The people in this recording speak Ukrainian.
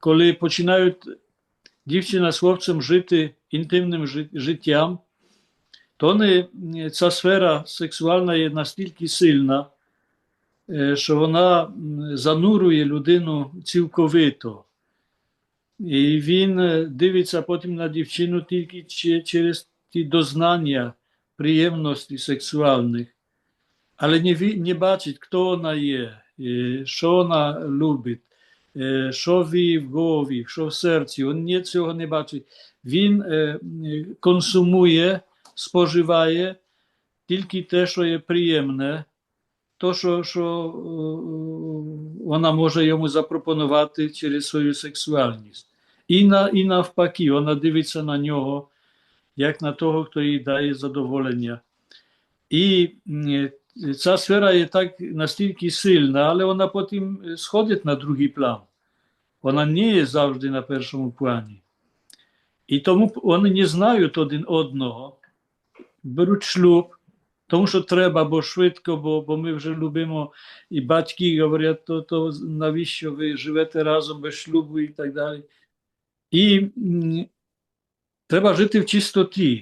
коли починають дівчина з хлопцем жити інтимним життям, то не, ця сфера сексуальна є настільки сильна, е, що вона м, занурює людину цілковито. І він е, дивиться потім на дівчину тільки через ті дознання приємності сексуальних, але не, не бачить, хто вона є, що вона любить, що в голові, що в серці. Він цього не бачить. Він е, е, консумує, споживає тільки те, що є приємне, то, що, що е, вона може йому запропонувати через свою сексуальність. І, на, і навпаки, вона дивиться на нього, як на того, хто їй дає задоволення. І ця сфера є так настільки сильна, але вона потім е, сходить на другий план. Вона не є завжди на першому плані. І тому вони не знають один одного, беруть шлюб, тому що треба, бо швидко, бо, бо ми вже любимо, і батьки говорять, то, то навіщо ви живете разом без шлюбу і так далі. І м, треба жити в чистоті.